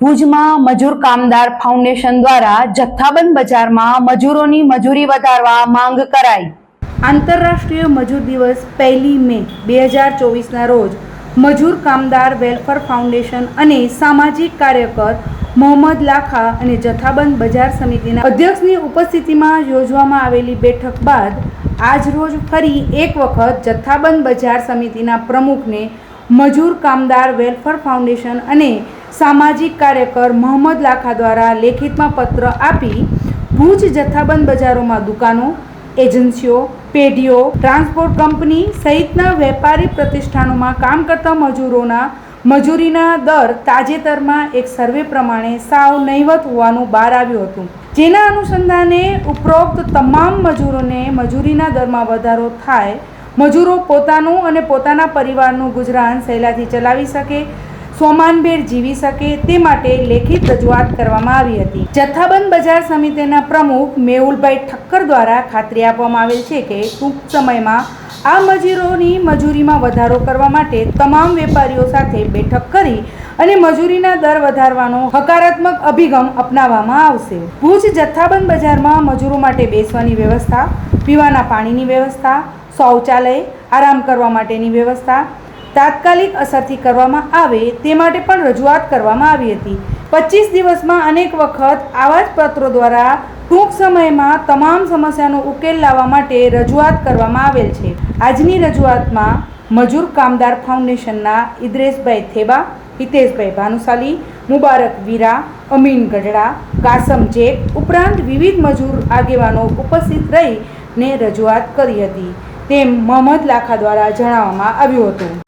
ભુજમાં મજૂર કામદાર ફાઉન્ડેશન દ્વારા જથ્થાબંધ બજારમાં મજૂરોની મજૂરી વધારવા માંગ કરાઈ. આંતરરાષ્ટ્રીય મજૂર દિવસ પહેલી મે બે હજાર ચોવીસના રોજ મજૂર કામદાર વેલફેર ફાઉન્ડેશન અને સામાજિક કાર્યકર મોહમ્મદ લાખા અને જથ્થાબંધ બજાર સમિતિના અધ્યક્ષની ઉપસ્થિતિમાં યોજવામાં આવેલી બેઠક બાદ આજ રોજ ફરી એક વખત જથ્થાબંધ બજાર સમિતિના પ્રમુખને મજૂર કામદાર વેલફેર ફાઉન્ડેશન અને સામાજિક કાર્યકર મોહમ્મદ લાખા દ્વારા લેખિતમાં પત્ર આપી ભુજ જથ્થાબંધ બજારોમાં દુકાનો, એજન્સીઓ, પેઢીઓ, ટ્રાન્સપોર્ટ કંપની સહિતના વેપારી પ્રતિષ્ઠાનોમાં કામ કરતા મજૂરોના મજૂરીના દર તાજેતરમાં એક સર્વે પ્રમાણે સાવ નહીવત હોવાનું બહાર આવ્યું હતું. જેના અનુસંધાને ઉપરોક્ત તમામ મજૂરોને મજૂરીના દરમાં વધારો થાય, મજૂરો પોતાનું અને પોતાના પરિવારનું ગુજરાન સહેલાથી ચલાવી શકે સોમાનભેર જીવી શકે તે માટે લેખિત રજૂઆત કરવામાં આવી હતી. જથ્થાબંધ બજાર સમિતિના પ્રમુખ મેહુલભાઈ ઠક્કર દ્વારા ખાતરી આપવામાં આવેલ છે કે ટૂંક સમયમાં આ મજૂરોની મજૂરીમાં વધારો કરવા માટે તમામ વેપારીઓ સાથે બેઠક કરી અને મજૂરીના દર વધારવાનો હકારાત્મક અભિગમ અપનાવવામાં આવશે. ભુજ જથ્થાબંધ બજારમાં મજૂરો માટે બેસવાની વ્યવસ્થા, પીવાના પાણીની વ્યવસ્થા, શૌચાલય, આરામ કરવા માટેની વ્યવસ્થા તાત્કાલિક અસરથી કરવામાં આવે તે માટે પણ રજૂઆત કરવામાં આવી હતી. પચીસ દિવસમાં અનેક વખત આવા જ પત્રો દ્વારા ટૂંક સમયમાં તમામ સમસ્યાનો ઉકેલ લાવવા માટે રજૂઆત કરવામાં આવેલ છે. આજની રજૂઆતમાં મજૂર કામદાર ફાઉન્ડેશનના ઇદ્રેશભાઈ થેબા, હિતેશભાઈ ભાનુશાલી, મુબારક વીરા, અમીન ગઢડા, કાસમ જેક ઉપરાંત વિવિધ મજૂર આગેવાનો ઉપસ્થિત રહીને રજૂઆત કરી હતી. તેમ મોહમ્મદ લાખા દ્વારા જણાવવામાં આવ્યું હતું.